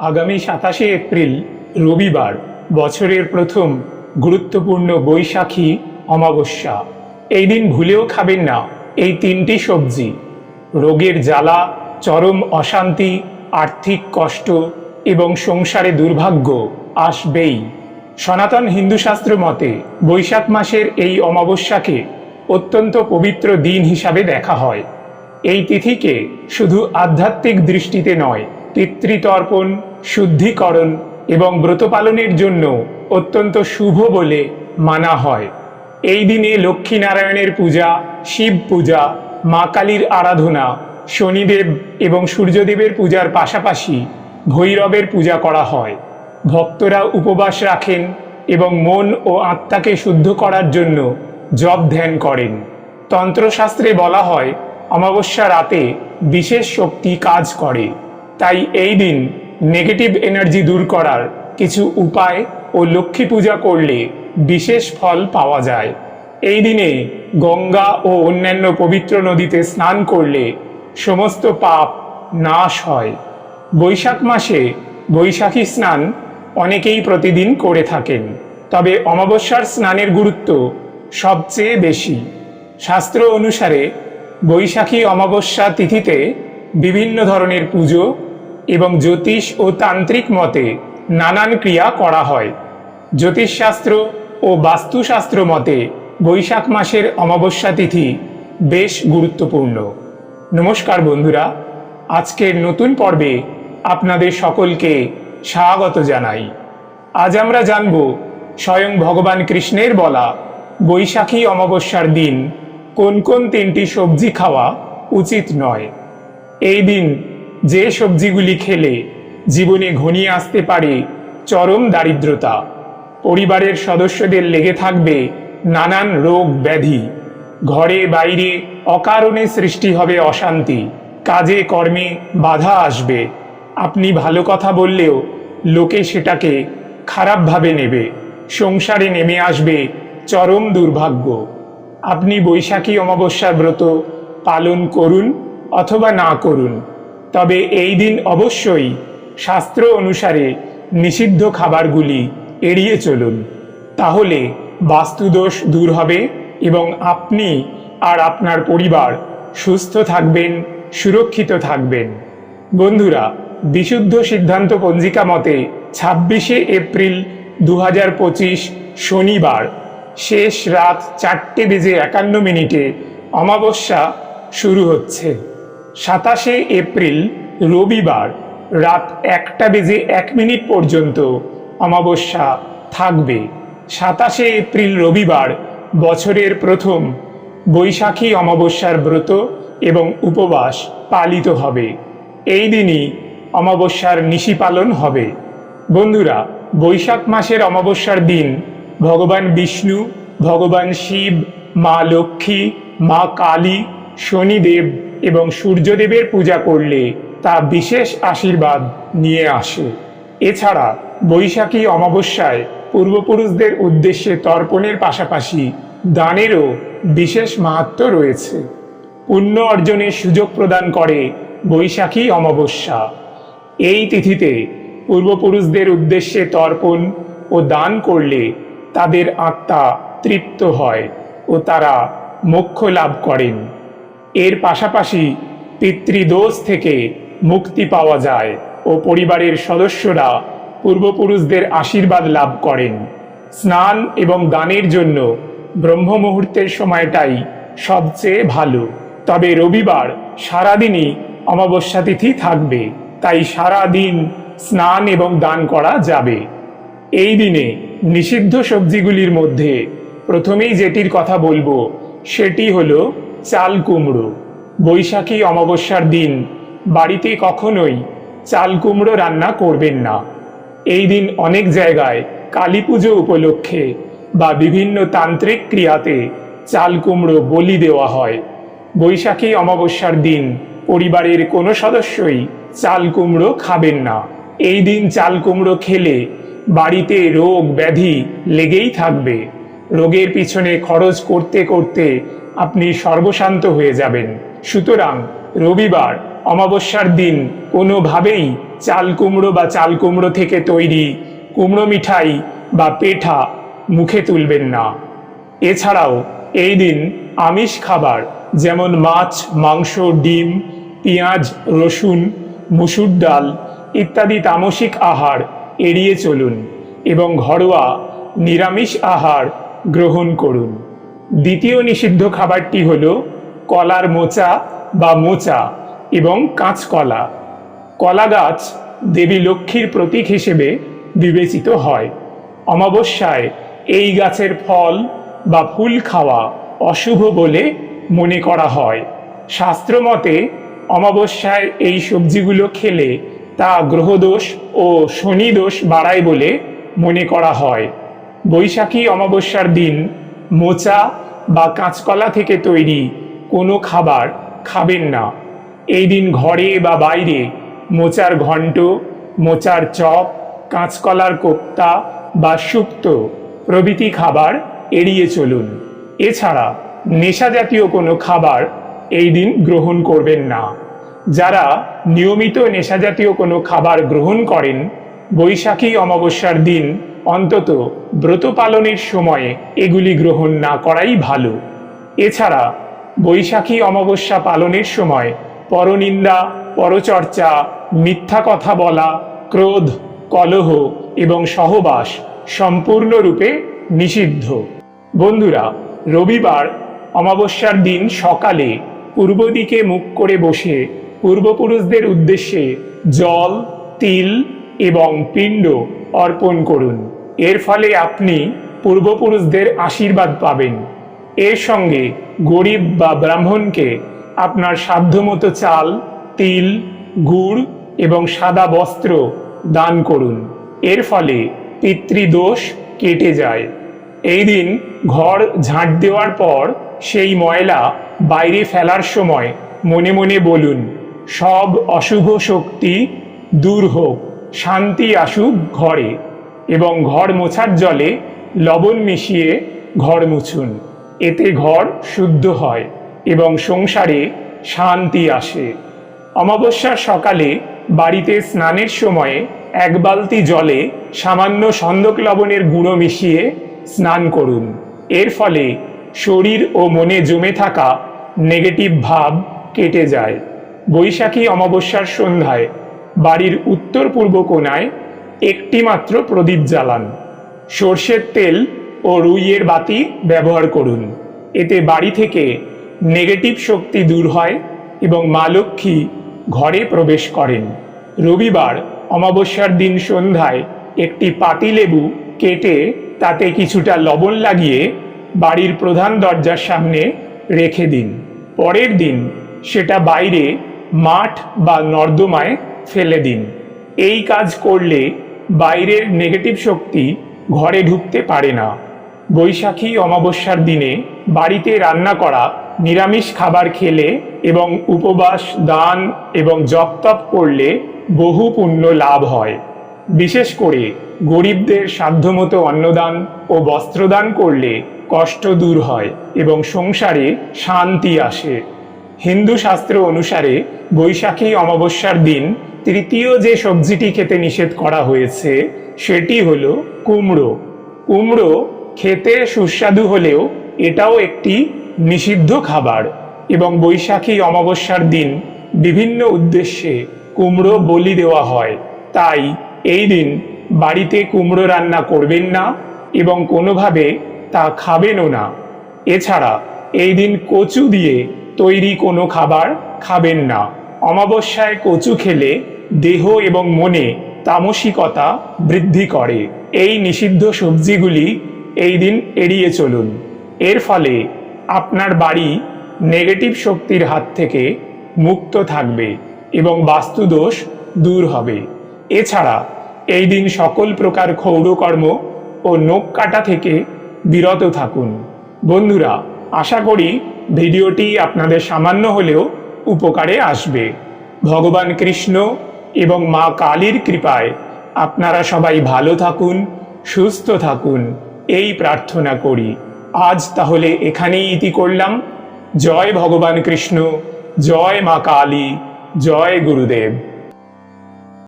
আগামী সাতাশে এপ্রিল, রবিবার, বছরের প্রথম গুরুত্বপূর্ণ বৈশাখী অমাবস্যা। এই দিন ভুলেও খাবেন না এই তিনটি সবজি। রোগের জ্বালা, চরম অশান্তি, আর্থিক কষ্ট এবং সংসারে দুর্ভাগ্য আসবেই। সনাতন হিন্দু শাস্ত্র মতে, বৈশাখ মাসের এই অমাবস্যাকে অত্যন্ত পবিত্র দিন হিসাবে দেখা হয়। এই তিথিকে শুধু আধ্যাত্মিক দৃষ্টিতে নয়, পিতৃতর্পণ শুদ্ধিকরণ এবং ব্রত পালনের জন্য অত্যন্ত শুভ বলে মানা হয়। এই দিনে লক্ষ্মীনারায়ণের পূজা, শিব পূজা, মা কালীর আরাধনা, শনিদেব এবং সূর্যদেবের পূজার পাশাপাশি ভৈরবের পূজা করা হয়। ভক্তরা উপবাস রাখেন এবং মন ও আত্মাকে শুদ্ধ করার জন্য জপ ধ্যান করেন। তন্ত্রশাস্ত্রে বলা হয়, অমাবস্যা রাতে বিশেষ শক্তি কাজ করে। তাই এই দিন নেগেটিভ এনার্জি দূর করার কিছু উপায় ও লক্ষ্মী পূজা করলে বিশেষ ফল পাওয়া যায়। এই দিনে গঙ্গা ও অন্যান্য পবিত্র নদীতে স্নান করলে সমস্ত পাপ নাশ হয়। বৈশাখ মাসে বৈশাখী স্নান অনেকেই প্রতিদিন করে থাকেন, তবে অমাবস্যার স্নানের গুরুত্ব সবচেয়ে বেশি। শাস্ত্র অনুসারে বৈশাখী অমাবস্যা তিথিতে বিভিন্ন ধরনের পুজো এবং জ্যোতিষ ও তান্ত্রিক মতে নানান ক্রিয়া করা হয়। জ্যোতিষশাস্ত্র ও বাস্তুশাস্ত্র মতে বৈশাখ মাসের অমাবস্যা তিথি বেশ গুরুত্বপূর্ণ। নমস্কার বন্ধুরা, আজকের নতুন পর্বে আপনাদের সকলকে স্বাগত জানাই। আজ আমরা জানব স্বয়ং ভগবান কৃষ্ণের বলা বৈশাখী অমাবস্যার দিন কোন কোন তিনটি সবজি খাওয়া উচিত নয়। এই দিন যে সবজিগুলি খেলে জীবনে ঘনিয়ে আসতে পারে চরম দারিদ্রতা। পরিবারের সদস্যদের লেগে থাকবে নানান রোগ ব্যাধি। ঘরে বাইরে অকারণে সৃষ্টি হবে অশান্তি। কাজে, কর্মে বাধা আসবে। আপনি ভালো কথা বললেও লোকে সেটাকে খারাপভাবে নেবে। সংসারে নেমে আসবে চরম দুর্ভাগ্য। আপনি বৈশাখী অমাবস্যার ব্রত পালন করুন অথবা না করুন। তবে এই দিন অবশ্যই শাস্ত্র অনুসারে নিষিদ্ধ খাবারগুলি এড়িয়ে চলুন। তাহলে বাস্তুদোষ দূর হবে এবং আপনি আর আপনার পরিবার সুস্থ থাকবেন, সুরক্ষিত থাকবেন। বন্ধুরা, বিশুদ্ধ সিদ্ধান্ত পঞ্জিকা মতে ছাব্বিশে এপ্রিল দু হাজার পঁচিশ শনিবার শেষ রাত চারটে বেজে একান্ন মিনিটে অমাবস্যা শুরু হচ্ছে। সাতাশে এপ্রিল, রবিবার রাত একটা বেজে এক মিনিট পর্যন্ত অমাবস্যা থাকবে। সাতাশে এপ্রিল, রবিবার বছরের প্রথম বৈশাখী অমাবস্যার ব্রত এবং উপবাস পালিত হবে। এই দিনই অমাবস্যার নিশি পালন হবে। বন্ধুরা, বৈশাখ মাসের অমাবস্যার দিন ভগবান বিষ্ণু, ভগবান শিব, মা লক্ষ্মী, মা কালী শনিদেব এবং সূর্যদেবের পূজা করলে তা বিশেষ আশীর্বাদ নিয়ে আসে। এছাড়া বৈশাখী অমাবস্যায় পূর্বপুরুষদের উদ্দেশ্যে তর্পণের পাশাপাশি দানেরও বিশেষ মাহাত্ম রয়েছে। পুণ্য অর্জনের সুযোগ প্রদান করে বৈশাখী অমাবস্যা। এই তিথিতে পূর্বপুরুষদের উদ্দেশ্যে তর্পণ ও দান করলে তাদের আত্মা তৃপ্ত হয় ও তারা মোক্ষ লাভ করেন। এর পাশাপাশি পিতৃদোষ থেকে মুক্তি পাওয়া যায় ও পরিবারের সদস্যরা পূর্বপুরুষদের আশীর্বাদ লাভ করেন। স্নান এবং দানের জন্য ব্রহ্ম মুহূর্তের সময়টাই সবচেয়ে ভালো। তবে রবিবার সারাদিনই অমাবস্যা তিথি থাকবে, তাই সারা দিন স্নান এবং দান করা যাবে। এই দিনে নিষিদ্ধ সবজিগুলির মধ্যে প্রথমেই যেটির কথা বলব, সেটি হলো চাল কুমড়ো। বৈশাখী অমাবস্যার দিন, বাড়িতে কখনোই চাল কুমড়ো রান্না করবেন না। এই দিন অনেক জায়গায় কালী পুজো উপলক্ষে বা বিভিন্ন তান্ত্রিক ক্রিয়াতে চাল কুমড়ো বলি দেওয়া হয়। বৈশাখী অমাবস্যার দিন পরিবারের কোনো সদস্যই চাল কুমড়ো খাবেন না। এই দিন চাল কুমড়ো খেলে বাড়িতে রোগ ব্যাধি লেগেই থাকবে। রোগের পিছনে খরচ করতে করতে আপনি সর্বশান্ত হয়ে যাবেন। সুতরাং রবিবার, অমাবস্যার দিন, কোনোভাবেই চাল কুমড়ো বা চাল কুমড়ো থেকে তৈরি কুমড়ো মিঠাই বা পেঠা মুখে তুলবেন না। এছাড়াও এই দিন আমিষ খাবার যেমন মাছ, মাংস, ডিম, পেঁয়াজ, রসুন, মুসুর ডাল ইত্যাদি তামসিক আহার এড়িয়ে চলুন এবং ঘরোয়া নিরামিষ আহার গ্রহণ করুন। দ্বিতীয় নিষিদ্ধ খাবারটি হল কলার মোচা বা মোচা এবং কাঁচকলা। কলা গাছ দেবী লক্ষ্মীর প্রতীক হিসেবে বিবেচিত হয়। অমাবস্যায় এই গাছের ফল বা ফুল খাওয়া অশুভ বলে মনে করা হয়। শাস্ত্রমতে অমাবস্যায় এই সবজিগুলো খেলে তা গ্রহদোষ ও শনিদোষ বাড়ায় বলে মনে করা হয়। বৈশাখী অমাবস্যার দিন মোচা বা কাঁচকলা থেকে তৈরি কোনো খাবার খাবেন না। এই দিন ঘরে বা বাইরে মোচার ঘণ্ট, মোচার চপ, কাঁচকলার কোপ্তা বা শুক্ত প্রভৃতি খাবার এড়িয়ে চলুন। এছাড়া নেশা জাতীয় কোনো খাবার এই দিন গ্রহণ করবেন না। যারা নিয়মিত নেশা জাতীয় কোনো খাবার গ্রহণ করেন বৈশাখী অমাবস্যার দিন অন্তত ব্রত পালনের সময়ে এগুলি গ্রহণ না করাই ভালো। এছাড়া বৈশাখী অমাবস্যা পালনের সময় পরনিন্দা, পরচর্চা, মিথ্যা কথা বলা, ক্রোধ, কলহ এবং সহবাস সম্পূর্ণরূপে নিষিদ্ধ। বন্ধুরা, রবিবার অমাবস্যার দিন সকালে পূর্ব দিকে মুখ করে বসে পূর্বপুরুষদের উদ্দেশ্যে জল, তিল এবং পিণ্ড অর্পণ করুন। এর ফলে আপনি পূর্বপুরুষদের আশীর্বাদ পাবেন। এর সঙ্গে গরিব বা ব্রাহ্মণকে আপনার সাধ্যমতো চাল, তিল, গুড় এবং সাদা বস্ত্র দান করুন। এর ফলে পিতৃদোষ কেটে যায়। এই দিন ঘর ঝাঁট দেওয়ার পর সেই ময়লা বাইরে ফেলার সময় মনে মনে বলুন, সব অশুভ শক্তি দূর হোক। শান্তি আসুক ঘরে এবং ঘর মোছার জলে লবণ মিশিয়ে ঘর মুছুন। এতে ঘর শুদ্ধ হয় এবং সংসারে শান্তি আসে। অমাবস্যার সকালে বাড়িতে স্নানের সময়ে এক বালতি জলে সামান্য সন্দক লবণের গুঁড়ো মিশিয়ে স্নান করুন। এর ফলে শরীর ও মনে জমে থাকা নেগেটিভ ভাব কেটে যায়। বৈশাখী অমাবস্যার সন্ধ্যায় বাড়ির উত্তর পূর্ব কোণায় একটি মাত্র প্রদীপ জ্বালান। সর্ষের তেল ও রুইয়ের বাতি ব্যবহার করুন। এতে বাড়ি থেকে নেগেটিভ শক্তি দূর হয় এবং মা লক্ষ্মী ঘরে প্রবেশ করেন। রবিবার, অমাবস্যার দিন সন্ধ্যায় একটি পাতিলেবু কেটে তাতে কিছুটা লবণ লাগিয়ে বাড়ির প্রধান দরজার সামনে রেখে দিন। পরের দিন সেটা বাইরে মাঠ বা নর্দমায় ফেলে দিন। এই কাজ করলে বাইরের নেগেটিভ শক্তি ঘরে ঢুকতে পারে না। বৈশাখী অমাবস্যার দিনে বাড়িতে রান্না করা, নিরামিষ খাবার খেলে এবং উপবাস, দান এবং জপ তপ করলে বহু পুণ্য লাভ হয়। বিশেষ করে গরিবদের সাধ্যমতো অন্নদান ও বস্ত্রদান করলে কষ্ট দূর হয় এবং সংসারে শান্তি আসে। হিন্দু শাস্ত্র অনুসারে বৈশাখী অমাবস্যার দিন তৃতীয় যে সবজিটি খেতে নিষেধ করা হয়েছে, সেটি হলো কুমড়ো। কুমড়ো খেতে সুস্বাদু হলেও এটাও একটি নিষিদ্ধ খাবার এবং বৈশাখী অমাবস্যার দিন বিভিন্ন উদ্দেশ্যে কুমড়ো বলি দেওয়া হয়। তাই এই দিন বাড়িতে কুমড়ো রান্না করবেন না এবং কোনোভাবে তা খাবেনও না। এছাড়া এই দিন কচু দিয়ে তৈরি কোনো খাবার খাবেন না। অমাবস্যায় কচু খেলে দেহ এবং মনে তামসিকতা বৃদ্ধি করে। এই নিষিদ্ধ সবজিগুলি এই দিন এড়িয়ে চলুন। এর ফলে আপনার বাড়ি নেগেটিভ শক্তির হাত থেকে মুক্ত থাকবে এবং বাস্তুদোষ দূর হবে। এছাড়া এই দিন সকল প্রকার ক্ষৌরকর্ম ও নখ কাটা থেকে বিরত থাকুন। বন্ধুরা, আশা করি ভিডিওটি আপনাদের সামান্য হলেও উপকারে আসবে। ভগবান কৃষ্ণ এবং মা কালীর কৃপায় আপনারা সবাই ভালো থাকুন, সুস্থ থাকুন, এই প্রার্থনা করি। আজ তাহলে এখানেই ইতি করলাম। জয় ভগবান কৃষ্ণ, জয় মা কালী, জয় গুরুদেব।